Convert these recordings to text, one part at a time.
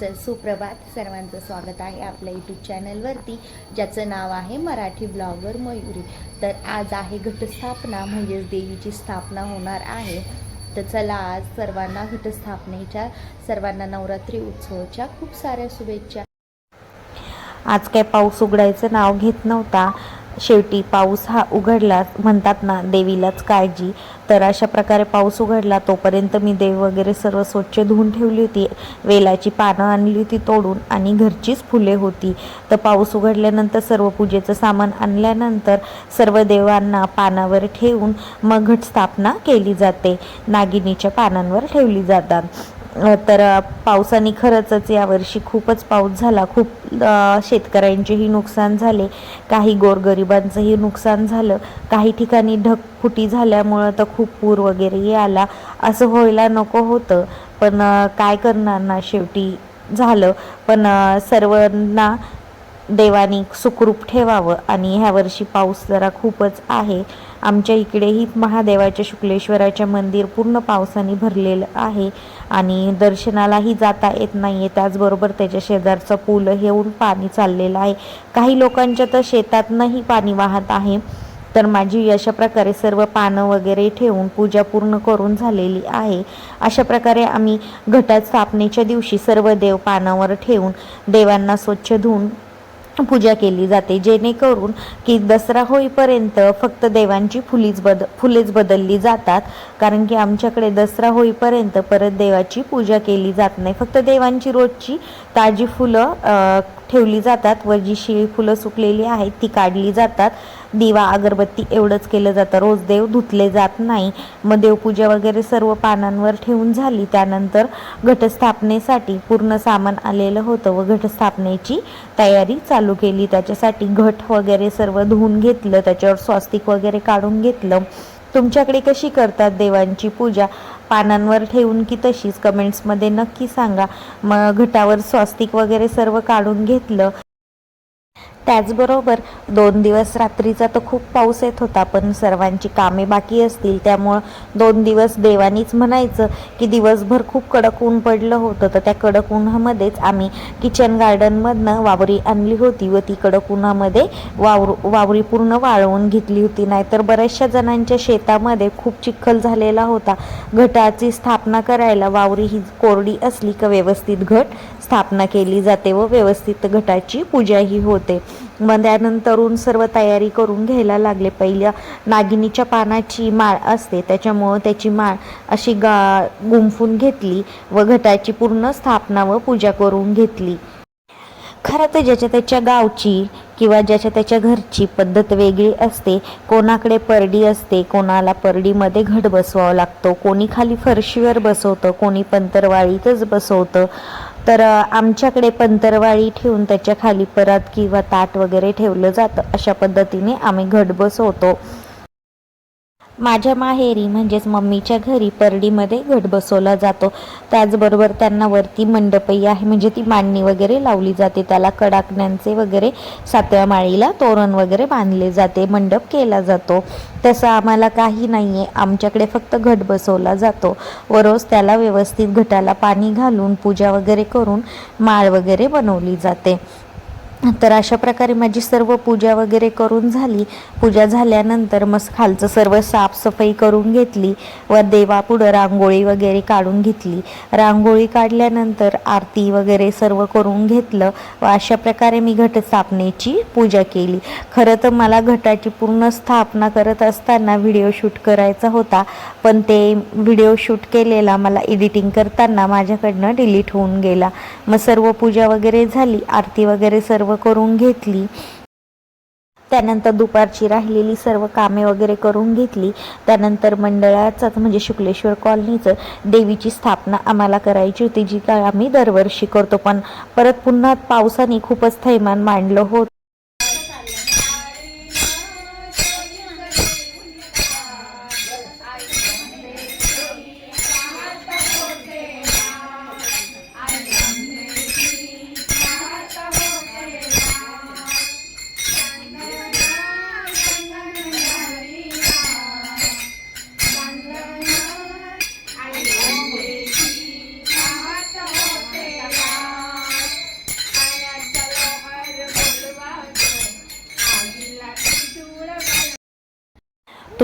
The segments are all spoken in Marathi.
चल सुप्रभात. सर्वांचं स्वागत आहे आपल्या यूट्यूब चॅनलवरती ज्याचं नाव आहे मराठी ब्लॉगर मयुरी. तर आज आहे घटस्थापना म्हणजेच देवीची स्थापना होणार आहे. तर चला आज सर्वांना घटस्थापनेच्या सर्वांना नवरात्री उत्सवाच्या खूप साऱ्या शुभेच्छा. आज काय पाऊस उघडायचं नाव घेत नव्हता. शेवटी पाऊस हा उघडला म्हणतात ना देवीलाच काळजी. तर अशा प्रकारे पाऊस उघडला तोपर्यंत मी देव वगैरे सर्व स्वच्छ धुवून ठेवली होती. वेलाची पानं आणली होती तोडून आणि घरचीच फुले होती. तर पाऊस उघडल्यानंतर सर्व पूजेचं सामान आणल्यानंतर सर्व देवांना पानावर ठेवून मग घटस्थापना केली जाते. नागिनीच्या पानांवर ठेवली जातात. तर पावसाने खरंचच यावर्षी खूपच पाऊस झाला. खूप शेतकऱ्यांचेही नुकसान झाले. काही गोरगरिबांचंही नुकसान झालं. काही ठिकाणी ढगफुटी झाल्यामुळं तर खूप पूर वगैरेही आला असं व्हायला नको होतं. पण काय करणार ना शेवटी झालं. पण सर्वांना देवानी सुखरूप ठेवावं आणि ह्या वर्षी पाऊस जरा खूपच आहे. आमच्या इकडेही महादेवाच्या शुक्लेश्वराच्या मंदिर पूर्ण पावसाने भरलेलं आहे. आणि दर्शनालाही जाता येत नाही आहे त्याचबरोबर त्याच्या शेजारचं पूल येऊन पाणी चाललेलं आहे. काही लोकांच्या तर शेतातनंही पाणी वाहत आहे. तर माझी अशा प्रकारे सर्व पानं वगैरे ठेवून पूजा पूर्ण करून झालेली आहे. अशा प्रकारे आम्ही घटात स्थापनेच्या दिवशी सर्व देव पानावर ठेवून देवांना स्वच्छ धुवून पूजा केली जाते जेणेकरून की दसरा होईपर्यंत फक्त देवांची फुलीच बद फुलेच बदलली जातात. कारण की आमच्याकडे दसरा होईपर्यंत परत देवाची पूजा केली जात नाही. फक्त देवांची रोजची ताजी फुलं ठेवली जातात व जी शिळी फुलं सुकलेली आहेत ती काढली जातात. दिवा अगरबत्ती एवढंच केलं जातं. रोज देव धुतले जात नाही. मग देवपूजा वगैरे सर्व पानांवर ठेवून झाली. त्यानंतर घटस्थापनेसाठी पूर्ण सामान आलेलं होतं व घटस्थापनेची तयारी चालू केली. त्याच्यासाठी घट वगैरे सर्व धुवून घेतलं. त्याच्यावर स्वास्तिक वगैरे काढून घेतलं. तुमच्याकडे कशी करतात देवांची पूजा? पानांवर ठेवून की तशीच? कमेंट्समध्ये नक्की सांगा. मग घटावर स्वास्तिक वगैरे सर्व काढून घेतलं. त्याचबरोबर दोन दिवस रात्रीचा तर खूप पाऊस येत होता पण सर्वांची कामे बाकी असतील. त्यामुळं दोन दिवस देवानीच म्हणायचं की दिवसभर खूप कडक ऊन पडलं होतं. तर त्या कडक उन्हामध्येच आम्ही किचन गार्डनमधनं वावरी आणली होती व ती कडक उन्हामध्ये वावर वावरी पूर्ण वाळवून घेतली होती. नाहीतर बऱ्याचशा जणांच्या शेतामध्ये खूप चिखल झालेला होता. घटाची स्थापना करायला वावरी ही कोरडी असली का व्यवस्थित घट स्थापना केली जाते व व्यवस्थित घटाची पूजाही होते. मग त्यानंतरून सर्व तयारी करून घ्यायला लागले. पहिल्या नागिनीच्या पानाची माळ असते त्याच्यामुळं त्याची माळ अशी गा गुंफून घेतली व घटाची पूर्ण स्थापना व पूजा करून घेतली. खरं तर ज्याच्या त्याच्या गावची किंवा ज्याच्या त्याच्या घरची पद्धत वेगळी असते. कोणाकडे परडी असते कोणाला परडीमध्ये घट बसवावा लागतो. कोणी खाली फरशीवर बसवतं कोणी पंतरवाळीतच बसवतं. तर आमच्याकडे पंतरवाळी ठेवून त्याच्याखाली परत किंवा ताट वगैरे ठेवलं जातं. अशा पद्धतीने आम्ही घट बसवतो माझ्या माहेरी म्हणजेच मम्मीच्या घरी परडीमध्ये घट बसवला जातो. त्याचबरोबर त्यांना वरती मंडपही आहे. म्हणजे ती मांडणी वगैरे लावली जाते. त्याला कडाकण्यांचे वगैरे सातव्या माळीला तोरण वगैरे बांधले जाते. मंडप केला जातो. तसं आम्हाला काही नाही आहे आमच्याकडे फक्त घट बसवला जातो. व रोज त्याला व्यवस्थित घटाला पाणी घालून पूजा वगैरे करून माळ वगैरे बनवली जाते. तर अशा प्रकारे माझी सर्व पूजा वगैरे करून झाली. पूजा झाल्यानंतर मग खालचं सर्व साफसफाई करून घेतली व देवापुढं रांगोळी वगैरे काढून घेतली. रांगोळी काढल्यानंतर आरती वगैरे सर्व करून घेतलं व अशा प्रकारे मी घटस्थापनेची पूजा केली. खरं तर मला घटाची पूर्ण स्थापना करत असताना व्हिडिओ शूट करायचा होता. पण ते व्हिडिओ शूट केलेला मला एडिटिंग करताना माझ्याकडनं डिलीट होऊन गेला. मग सर्व पूजा वगैरे झाली आरती वगैरे सर्व करून घेतली. त्यानंतर दुपारची राहिलेली सर्व कामे वगैरे करून घेतली. त्यानंतर मंडळाचाच म्हणजे शुक्लेश्वर कॉलनीचं देवीची स्थापना आम्हाला करायची होती जी काय आम्ही दरवर्षी करतो. पण परत पुन्हा पावसाने खूपच थैमान मांडलं होतं.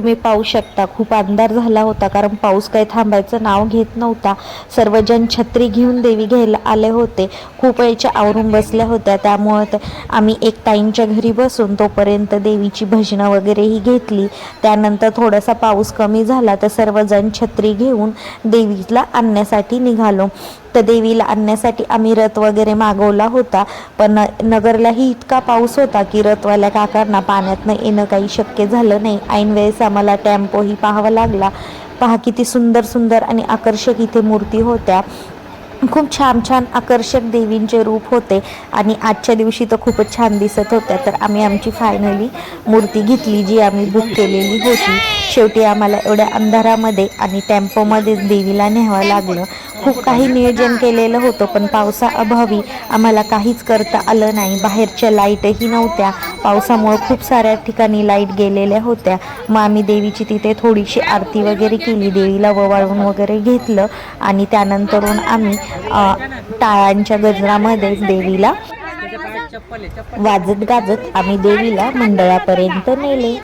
तुम्ही पाहू शकता. खूप अंधार झाला होता कारण पाऊस काही थांबायचं नाव घेत नव्हता. सर्वजण छत्री घेऊन देवी घ्यायला आले होते. खूप वेळच्या आवरून बसल्या होत्या. त्यामुळं आम्ही एक ताईंच्या घरी बसून तोपर्यंत देवीची भजनं वगैरेही घेतली. त्यानंतर थोडासा पाऊस कमी झाला तर सर्वजण छत्री घेऊन देवीला आणण्यासाठी निघालो. तर देवीला आणण्यासाठी आम्ही रथ वगैरे मागवला होता. पण नगरलाही इतका पाऊस होता की रथवाल्या काकांना पाण्यातनं येणं काही शक्य झालं नाही. ऐन वेळेस आम्हाला टेम्पोही पाहावा लागला. पहा किती सुंदर सुंदर आणि आकर्षक इथे मूर्ती होत्या. खूप छान छान आकर्षक देवींचे रूप होते आणि आजच्या दिवशी तर खूपच छान दिसत होत्या. तर आम्ही आमची फायनली मूर्ती घेतली जी आम्ही बुक केलेली होती. शेवटी आम्हाला एवढ्या अंधारामध्ये आणि टेम्पोमध्येच देवीला न्यावं लागलं. खूप काही नियोजन केलेलं होतं पण पावसाअभावी आम्हाला काहीच करता आलं नाही. बाहेरच्या लाईटही नव्हत्या. पावसामुळं खूप साऱ्या ठिकाणी लाइट गेलेल्या होत्या. मग आम्ही देवीची तिथे थोडीशी आरती वगैरे केली देवीला ववाळून वगैरे घेतलं आणि त्यानंतरून आम्ही टाळांच्या गजरामध्येच देवीला वाजत गाजत आम्ही देवीला मंडळापर्यंत नेले.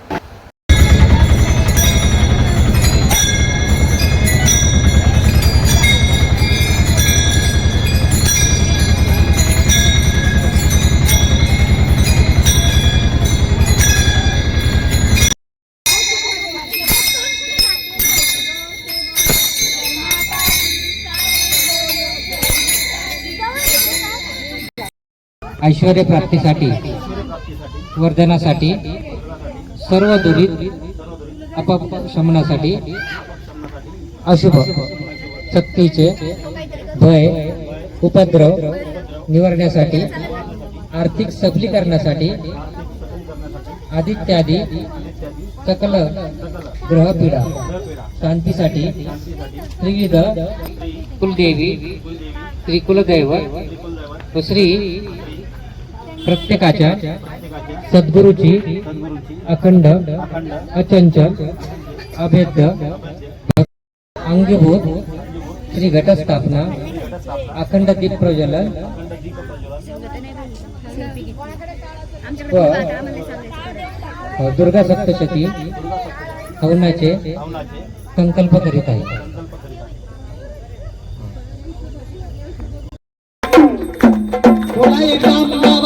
ऐश्वर प्राप्तीसाठी वर्धनासाठी सर्व दुरीत अपशमनासाठी अशुभ शक्तीचे भय उपद्रव निवारण्यासाठी आर्थिक सबलीकरणासाठी आदित्यादी सकल ग्रहपीडा शांतीसाठी त्रिविध कुलदेवी त्रिकुलदैव व श्री प्रत्येकाच्या सद्गुरूची अखंड अचंचल अभेद्य अंगीभूत श्री घटस्थापना अखंड दीप प्रज्वलन व दुर्गा सप्तशती हवनाचे संकल्प करीत आहे. Coli रामबाबाईचा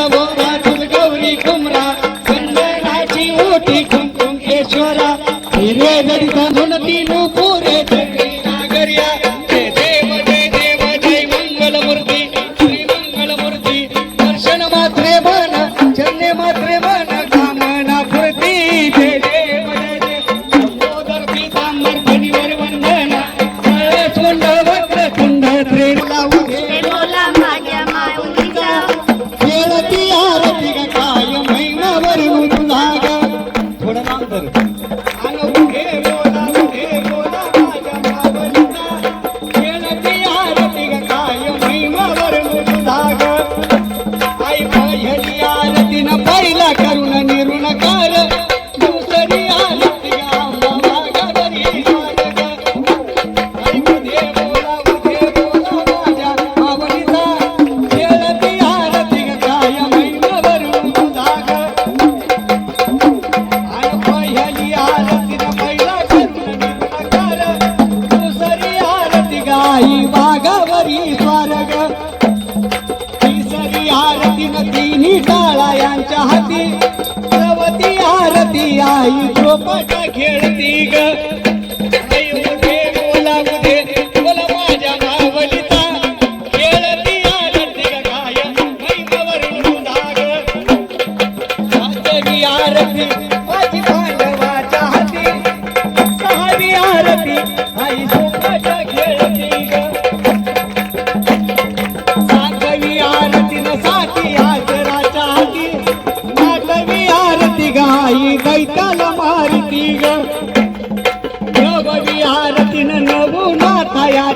amor.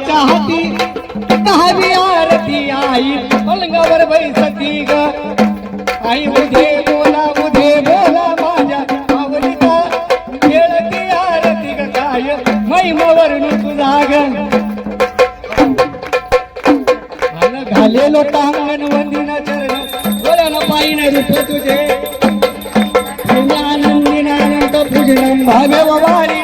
नवनाथायाच्या हाती दहावी आरती आई पलंगावर बैसती ग. आई उधे बोला उधे बोला माझ्या आवडीचा. खेळती आरती ग काय महिमावरून तुझा ग. अन घालेलो टांगण वंदिना चरण डोळ्याला पायीन रूप तुझे. आनंदी नानंद पूजनम भावे वारी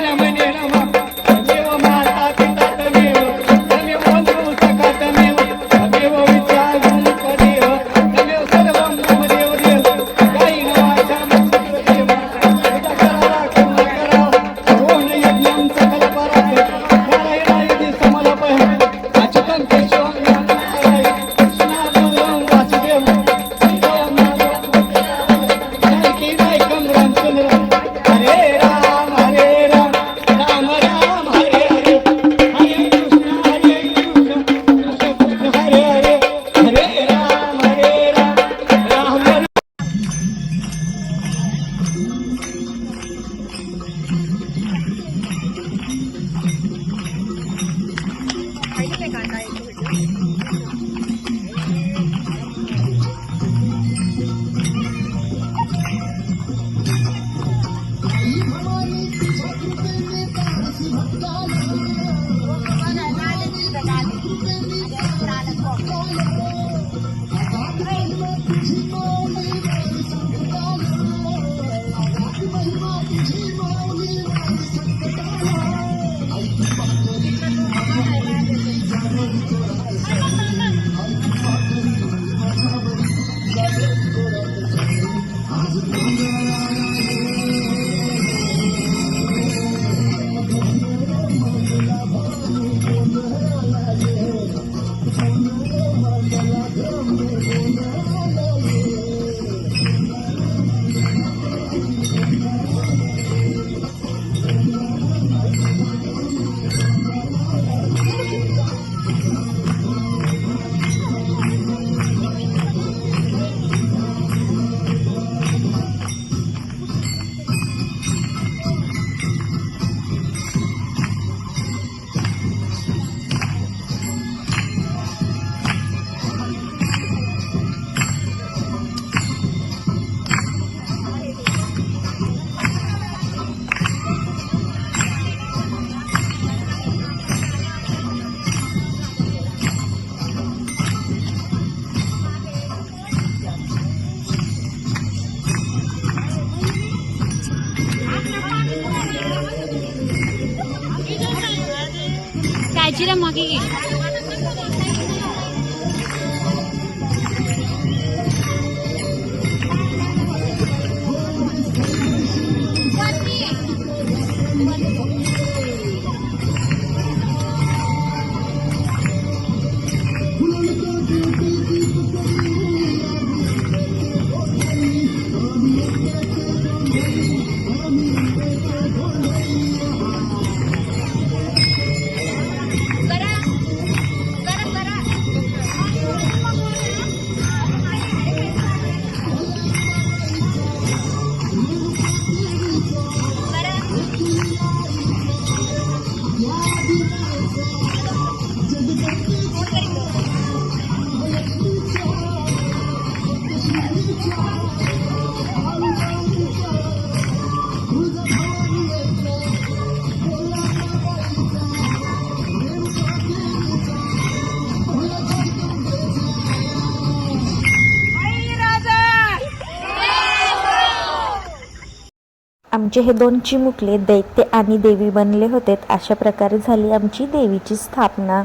Gosto मागे घे आमचे हे दोन चिमुकले दैत्य आणि देवी बनले होते अशा प्रकारे झाली आमची देवीची स्थापना.